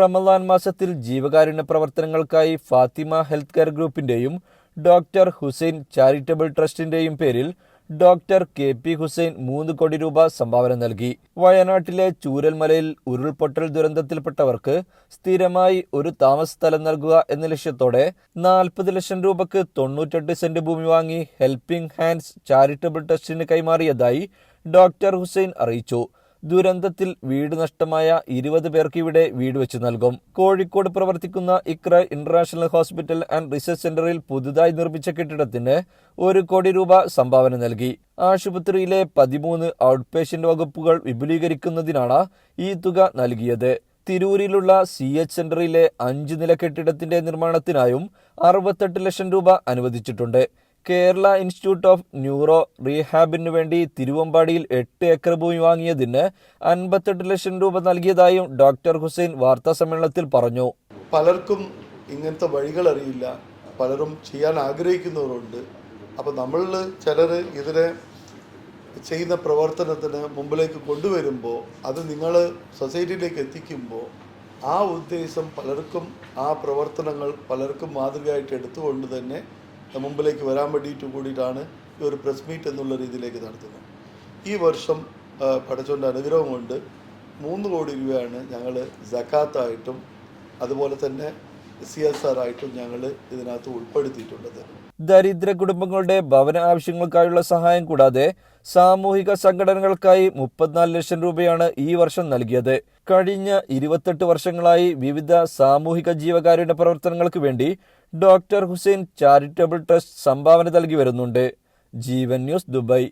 റമദാൻ മാസത്തിൽ ജീവകാരുണ്യ പ്രവർത്തനങ്ങൾക്കായി ഫാത്തിമ ഹെൽത്ത് കെയർ ഗ്രൂപ്പിന്റെയും ഡോക്ടർ ഹുസൈൻ ചാരിറ്റബിൾ ട്രസ്റ്റിന്റെയും പേരിൽ ഡോക്ടർ കെ പി ഹുസൈൻ മൂന്ന് കോടി രൂപ സംഭാവന നൽകി. വയനാട്ടിലെ ചൂരൽമലയിൽ ഉരുൾപൊട്ടൽ ദുരന്തത്തിൽപ്പെട്ടവർക്ക് സ്ഥിരമായി ഒരു താമസ സ്ഥലം നൽകുക എന്ന ലക്ഷ്യത്തോടെ നാൽപ്പത് ലക്ഷം രൂപക്ക് തൊണ്ണൂറ്റെട്ട് സെന്റ് ഭൂമി വാങ്ങി ഹെൽപ്പിംഗ് ഹാൻഡ്സ് ചാരിറ്റബിൾ ട്രസ്റ്റിന് കൈമാറിയതായി ഡോക്ടർ ഹുസൈൻ അറിയിച്ചു. ദുരന്തത്തിൽ വീട് നഷ്ടമായ ഇരുപത് പേർക്ക് ഇവിടെ വീട് വെച്ച് നൽകും. കോഴിക്കോട് പ്രവർത്തിക്കുന്ന Iqraa international hospital and research സെന്ററിൽ പുതുതായി നിർമ്മിച്ച കെട്ടിടത്തിന് ഒരു കോടി രൂപ സംഭാവന നൽകി. ആശുപത്രിയിലെ പതിമൂന്ന് ഔട്ട് പേഷ്യന്റ് വകുപ്പുകൾ വിപുലീകരിക്കുന്നതിനാണ് ഈ തുക നൽകിയത്. തിരൂരിലുള്ള സി എച്ച് സെന്ററിലെ അഞ്ച് നില കെട്ടിടത്തിന്റെ നിർമ്മാണത്തിനായും അറുപത്തെട്ട് ലക്ഷം രൂപ അനുവദിച്ചിട്ടുണ്ട്. കേരള ഇൻസ്റ്റിറ്റ്യൂട്ട് ഓഫ് ന്യൂറോ റീഹാബിനു വേണ്ടി തിരുവമ്പാടിയിൽ എട്ട് ഏക്കർ ഭൂമി വാങ്ങിയതിന് അൻപത്തെട്ട് ലക്ഷം രൂപ നൽകിയതായും ഡോക്ടർ ഹുസൈൻ വാർത്താ സമ്മേളനത്തിൽ പറഞ്ഞു. പലർക്കും ഇങ്ങനത്തെ വഴികൾ അറിയില്ല. പലരും ചെയ്യാൻ ആഗ്രഹിക്കുന്നവരുണ്ട്. അപ്പോൾ നമ്മളിൽ ചിലർ ഇതിനെ ചെയ്യുന്ന പ്രവർത്തനത്തിന് മുമ്പിലേക്ക് കൊണ്ടുവരുമ്പോൾ അത് നിങ്ങൾ സൊസൈറ്റിയിലേക്ക് എത്തിക്കുമ്പോൾ ആ ഉദ്ദേശം പലർക്കും ആ പ്രവർത്തനങ്ങൾ പലർക്കും മാതൃകയായിട്ട് എടുത്തുകൊണ്ട് തന്നെ മുമ്പിലേക്ക് വരാൻ വേണ്ടിയിട്ട് കൂടിയിട്ടാണ് ഈ ഒരു പ്രസ് മീറ്റ് എന്നുള്ള രീതിയിലേക്ക് നടത്തുന്നത്. ഈ വർഷം പഠിച്ചുകൊണ്ട് അനുഗ്രഹം കൊണ്ട് മൂന്ന് കോടി രൂപയാണ് ഞങ്ങൾ ജക്കാത്തായിട്ടും അതുപോലെ തന്നെ സി എസ് ആർ ആയിട്ടും ഞങ്ങൾ ഇതിനകത്ത് ഉൾപ്പെടുത്തിയിട്ടുള്ളത്. ദരിദ്ര കുടുംബങ്ങളുടെ ഭവന ആവശ്യങ്ങൾക്കായുള്ള സഹായം കൂടാതെ സാമൂഹിക സംഘടനകൾക്കായി മുപ്പത്തിനാല് ലക്ഷം രൂപയാണ് ഈ വർഷം നൽകിയത്. കഴിഞ്ഞ ഇരുപത്തെട്ട് വർഷങ്ങളായി വിവിധ സാമൂഹിക ജീവകാരുണ്യ പ്രവർത്തനങ്ങൾക്ക് വേണ്ടി ഡോക്ടർ ഹുസൈൻ ചാരിറ്റബിൾ ട്രസ്റ്റ് സംഭാവന നൽകി വരുന്നുണ്ട്. Jeevan news Dubai.